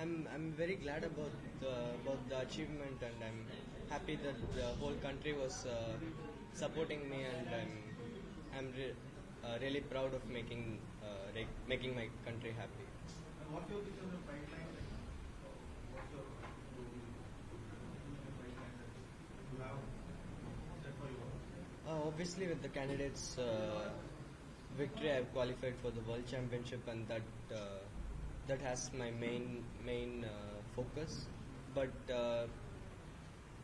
I'm I'm very glad about the about the achievement, and I'm happy that the whole country was uh, supporting me, and I'm I'm re- uh, really proud of making uh, making my country happy. Uh, obviously, with the candidates' uh, victory, I've qualified for the World Championship, and that uh, that has my main main uh, focus. But uh,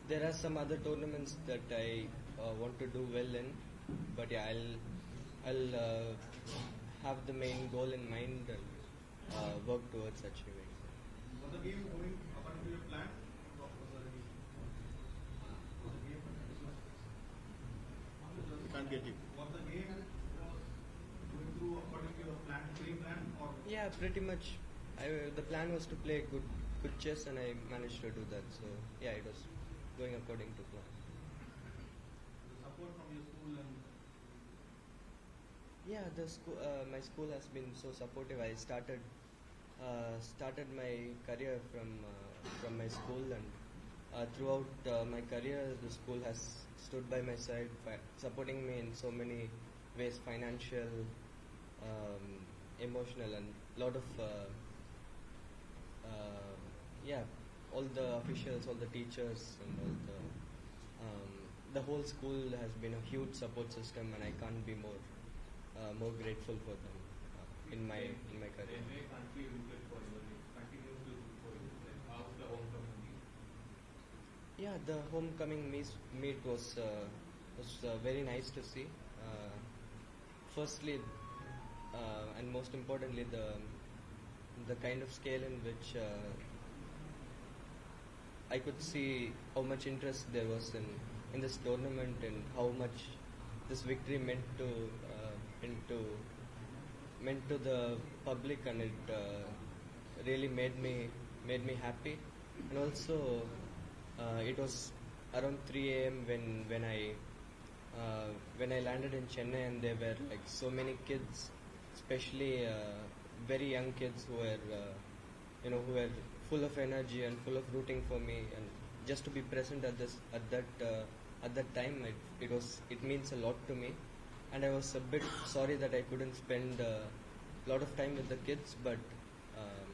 there are some other tournaments that I uh, want to do well in. But yeah, I'll I'll uh, have the main goal in mind and uh, work towards achieving. Was the game going according to your plan? Was the game? We can't get you. Was the game going through according to your plan, game plan, or Yeah, pretty much. I, the plan was to play good good chess, and I managed to do that. So yeah, it was going according to plan. the support from your school and Yeah, the school, uh, my school has been so supportive. I started uh, started my career from uh, from my school, and uh, throughout uh, my career, the school has stood by my side, supporting me in so many ways: financial, um, emotional, and lot of uh, uh, yeah, all the officials, all the teachers, and all the um, the whole school has been a huge support system, and I can't be more uh, more grateful for them uh, in my in my career. They may country rooted for you, continue to root for you. Like how's the homecoming meet? Yeah, the homecoming meet, meet was uh, was uh, very nice to see. Uh, firstly, uh, and most importantly, the the kind of scale in which uh, I could see how much interest there was in in this tournament and how much this victory meant to uh, into meant to the public and it uh, really made me made me happy and also uh, it was around 3 a.m. when when I uh, when I landed in Chennai and there were like so many kids, especially uh, very young kids who were uh, you know who were full of energy and full of rooting for me. And just to be present at this at that uh, at that time it, it was it means a lot to me. And I was a bit sorry that I couldn't spend a lot of time with the kids but um,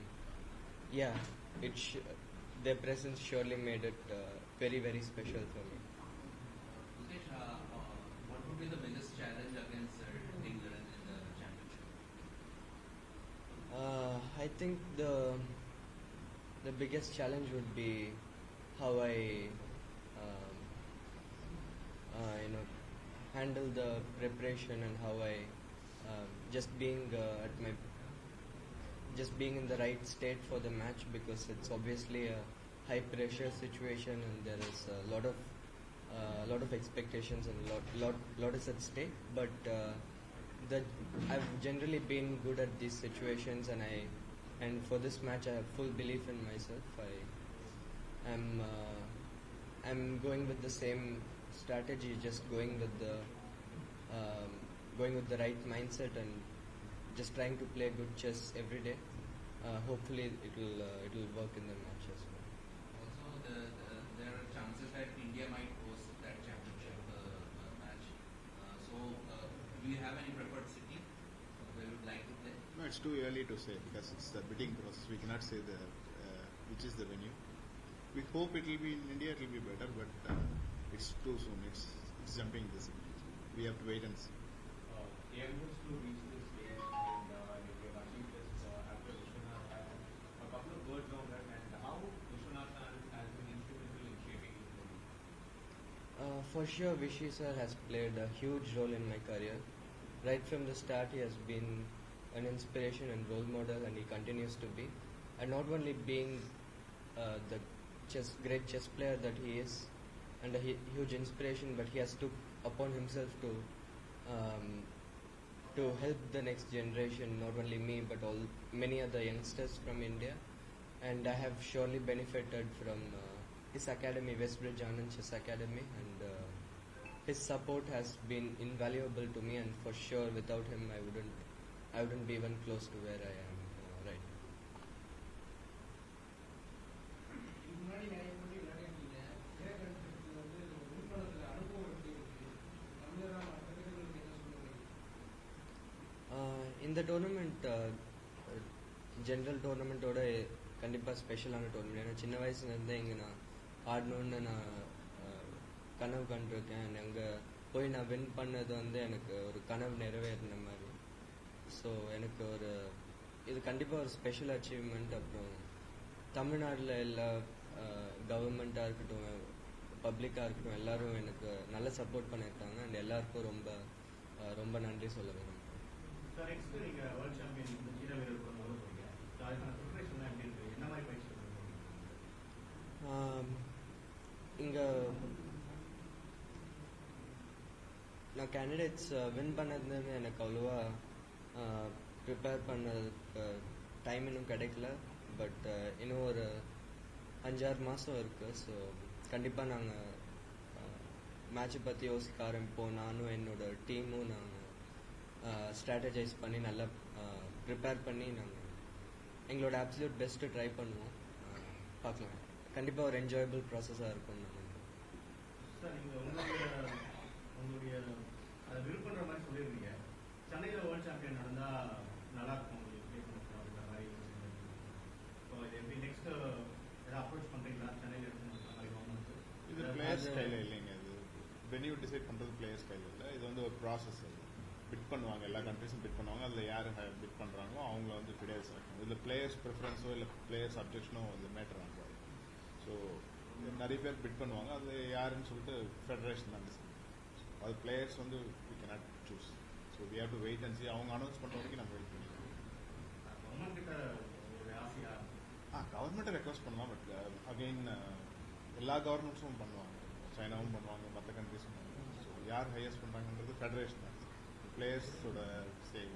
yeah it sh- their presence surely made it uh, very very special for me. Uh, uh, what would be the biggest challenge against uh, England in the championship? Uh, I think the the biggest challenge would be how I um, uh, you know handle the preparation and how I um just being uh, at my just being in the right state for the match because it's obviously a high pressure situation and there is a lot of uh, lot of expectations and lot lot lot is at stake. But uh, the I've generally been good at these situations and I and for this match I have full belief in myself. I am uh, I'm going with the same strategy just going with the um, going with the right mindset and just trying to play good chess every day. Uh, hopefully it will uh, it will work in the match as well. Also, the, the, there are chances that India might host that championship uh, uh, match. Uh, so, uh, do you have any preferred city where you would like to play? No, it's too early to say because it's the bidding process. We cannot say the uh, which is the venue. We hope it will be in India. It will be better, but uh, it's too soon. It's it's jumping this. We have to wait and see. Uh, aim to reach this stage and uh, you're rushing this uh, after Vishwanath. Uh, a couple of words on that and how Vishwanath has been instrumental in shaping you. for. Uh, for sure, Vishy sir has played a huge role in my career. Right from the start, he has been an inspiration and role model, and he continues to be. And not only being uh, the chess, great chess player that he is, and a hu- huge inspiration, but he has took upon himself to um, to help the next generation, not only me but all many other youngsters from India. And I have surely benefited from uh, his academy, Westbridge Anand Chess Academy, and uh, his support has been invaluable to me. And for sure, without him, I wouldn't, I wouldn't be even close to where I am uh, right. now. இந்த tournament general டோர்னமெண்ட்டோட கண்டிப்பாக ஸ்பெஷலான tournament ஏன்னா சின்ன வயசுலேருந்தே இங்கே நான் ஆடணும்னு நான் uh, கனவு கண்டிருக்கேன். அங்கே போய் நான் வின் பண்ணது வந்து எனக்கு ஒரு கனவு நிறைவேறின மாதிரி. ஸோ எனக்கு ஒரு இது கண்டிப்பாக ஒரு ஸ்பெஷல் அச்சீவ்மெண்ட் அப்புறம் தமிழ்நாட்டில் எல்லா கவர்மெண்ட்டாக இருக்கட்டும் பப்ளிக்காக இருக்கட்டும் எல்லாரும் எனக்கு நல்ல சப்போர்ட் பண்ணியிருக்காங்க. அண்ட் எல்லாருக்கும் ரொம்ப ரொம்ப நன்றி சொல்ல விரும்புகிறேன் இங்கே நான் கேண்டிடேட்ஸ் வின் பண்ணதுன்னு எனக்கு அவ்வளோவா ப்ரிப்பேர் பண்ணதுக்கு டைம் இன்னும் கிடைக்கல. பட் இன்னும் ஒரு அஞ்சாறு மாதம் இருக்குது ஸோ கண்டிப்பாக நாங்கள் மேட்சை பற்றி யோசிக்க ஆரம்பிப்போம். நானும் என்னோட டீமும் நாங்கள் ஸ்ட்ராட்டஜைஸ் பண்ணி நல்லா ப்ரிப்பேர் பண்ணி நாங்கள் எங்களோட அப்சல்யூட் பெஸ்ட்டு ட்ரை பண்ணுவோம். பார்க்கலாம். கண்டிப்பாக ஒரு என்ஜாயபிள் ப்ராசஸாக இருக்கும் நாங்கள் சார் உங்களுடைய உங்களுடைய அதை மாதிரி சொல்லியிருந்தீங்க. சென்னையில் வேர்ல்ட் சாம்பியன் நடந்தா நல்லா இருக்கும் அப்படின்ற மாதிரி ஸோ இது எப்படி நெக்ஸ்ட் ஏதாவது அப்ரோச் பண்றீங்களா? சென்னையில் இருக்கணும் மாதிரி கவர்மெண்ட் இது பிளேயர்ஸ் கையில் இல்லைங்க இது. வென்யூ டிசைட் பண்ணுறது பிளேயர்ஸ் கையில் இல்லை. இது வந்து ஒரு ப்ராசஸ் அது. பிட் பண்ணுவாங்க எல்லா கண்ட்ரிஸும் பிட் பண்ணுவாங்க. அதில் யார் பிட் பண்ணுறாங்களோ அவங்கள வந்து செலக்ட் இதில் பிளேயர்ஸ் ப்ரிஃபரன்ஸோ இல்லை பிளேயர்ஸ் அப்ஜெக்ஷனோ வந்து மேட்டர் ஆகாது. ஸோ நிறைய பேர் பிட் பண்ணுவாங்க. அது யாருன்னு சொல்லிட்டு ஃபெடரேஷன் தான். அது பிளேயர்ஸ் வந்து we cannot choose so we have to wait and see அவங்க அனௌன்ஸ் பண்ணுற வரைக்கும் நம்ம வெயிட் பண்ணிக்கலாம். ஆ கவர்மெண்ட்டை ரெக்வஸ்ட் பண்ணலாம் பட் அகெயின் எல்லா கவர்மெண்ட்ஸும் பண்ணுவாங்க. சைனாவும் பண்ணுவாங்க மற்ற கண்ட்ரிஸும் பண்ணுவாங்க. ஸோ யார் ஹையஸ்ட் பண்ணுறாங்கன்றது ஃபெடரேஷன் தான். பிளேயர்ஸோட சேவ்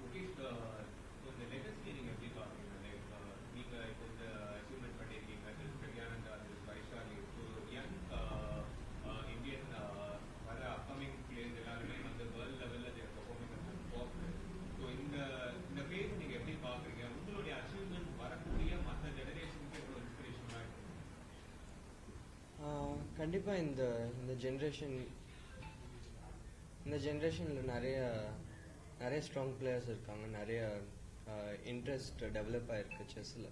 முகேஷ் அஹ், இந்த லெகசி நீங்க எப்படி பாக்குறீங்க லைக் நீங்க இப்போ இந்த அச்சீவ்மெண்ட் பண்ணியிருக்கீங்க திரு பிரக்யானந்தா திரு வைஷாலி ஒரு யங் இந்தியன் வர அப்கமிங் பிளேயர்ஸ் எல்லாருமே வந்து வேர்ல்ட் லெவல்ல தேர் பெர்ஃபார்மிங் டாப் ஸோ இந்த இந்த பேஸ் நீங்க எப்படி பாக்குறீங்க உங்களுடைய அச்சீவ்மெண்ட் வரக்கூடிய மற்ற ஜெனரேஷனுக்கு எவ்வளவு இன்ஸ்பிரேஷனா இருக்கும் கண்டிப்பாக இந்த இந்த ஜென்ரேஷன் இந்த ஜென்ரேஷனில் நிறைய நிறைய ஸ்ட்ராங் பிளேயர்ஸ் இருக்காங்க. நிறைய இன்ட்ரெஸ்ட் டெவலப் ஆயிருக்கு செஸ்ஸில்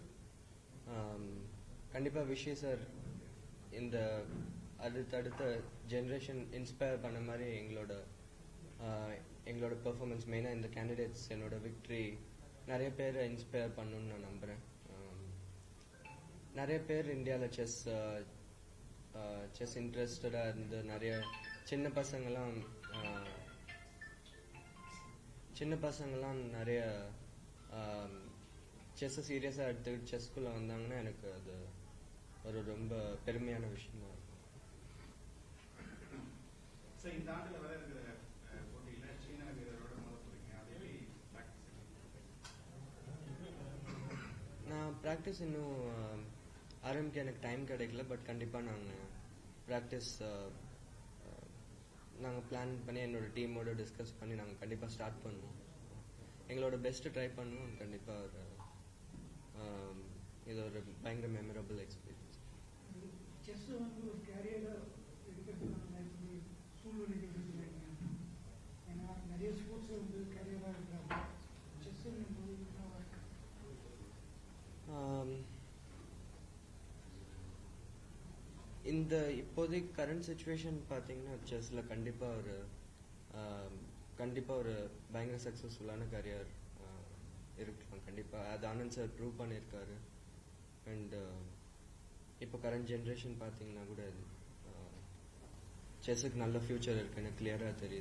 கண்டிப்பாக விஷய் சார் இந்த அடுத்தடுத்த ஜென்ரேஷன் இன்ஸ்பயர் பண்ண மாதிரி எங்களோட எங்களோட பெர்ஃபார்மன்ஸ் மெயினாக இந்த கேண்டிடேட்ஸ் என்னோட விக்ட்ரி நிறைய பேரை இன்ஸ்பயர் பண்ணணும்னு நான் நம்புகிறேன் நிறைய பேர் இந்தியாவில் செஸ் செஸ் இன்ட்ரெஸ்டடாக இருந்து நிறைய சின்ன பசங்களாம் ஆஹ், சின்ன பசங்களாம் நிறைய செஸ்ஸை சீரியஸாக எடுத்துக்கிட்டு செஸ்குள்ளே வந்தாங்கன்னா எனக்கு அது ஒரு ரொம்ப பெருமையான விஷயமா இருக்கும். இந்த ஆண்டுல வர இருக்கிற போட்டியில சீன வீரரோட நான் ப்ராக்டிஸ் இன்னும் ஆரம்பிக்க எனக்கு டைம் கிடைக்கல பட் கண்டிப்பாக நாங்கள் ப்ராக்டிஸ் uh, uh, நாங்கள் பிளான் பண்ணி என்னோட டீமோட டிஸ்கஸ் பண்ணி நாங்கள் கண்டிப்பாக ஸ்டார்ட் பண்ணுவோம். எங்களோட பெஸ்ட்டு ட்ரை பண்ணுவோம். கண்டிப்பாக ஒரு um, இது ஒரு பயங்கர மெமரபிள் எக்ஸ்பீரியன்ஸ் செஸ் வந்து ஒரு கேரியராக எடுக்கிறதுக்கான சூழ்நிலைகள் இருக்குங்க ஏன்னா நிறைய ஸ்போர்ட்ஸ் வந்து கேரியராக இருக்கிறாங்க செஸ் போது என்னவா இருக்கு ஆம், இந்த இப்போதைக்கு கரண்ட் சுச்சுவேஷன் பார்த்தீங்கன்னா செஸ்ல கண்டிப்பாக ஒரு கண்டிப்பாக ஒரு பயங்கர சக்ஸஸ்ஃபுல்லான கரியர் இருக்கலாம் கண்டிப்பாக அது ஆனந்த் சார் ப்ரூவ் பண்ணியிருக்காரு. அண்ட் இப்போ கரண்ட் ஜென்ரேஷன் பார்த்தீங்கன்னா கூட செஸ்ஸுக்கு நல்ல ஃபியூச்சர் இருக்குன்னு கிளியராக தெரியுது.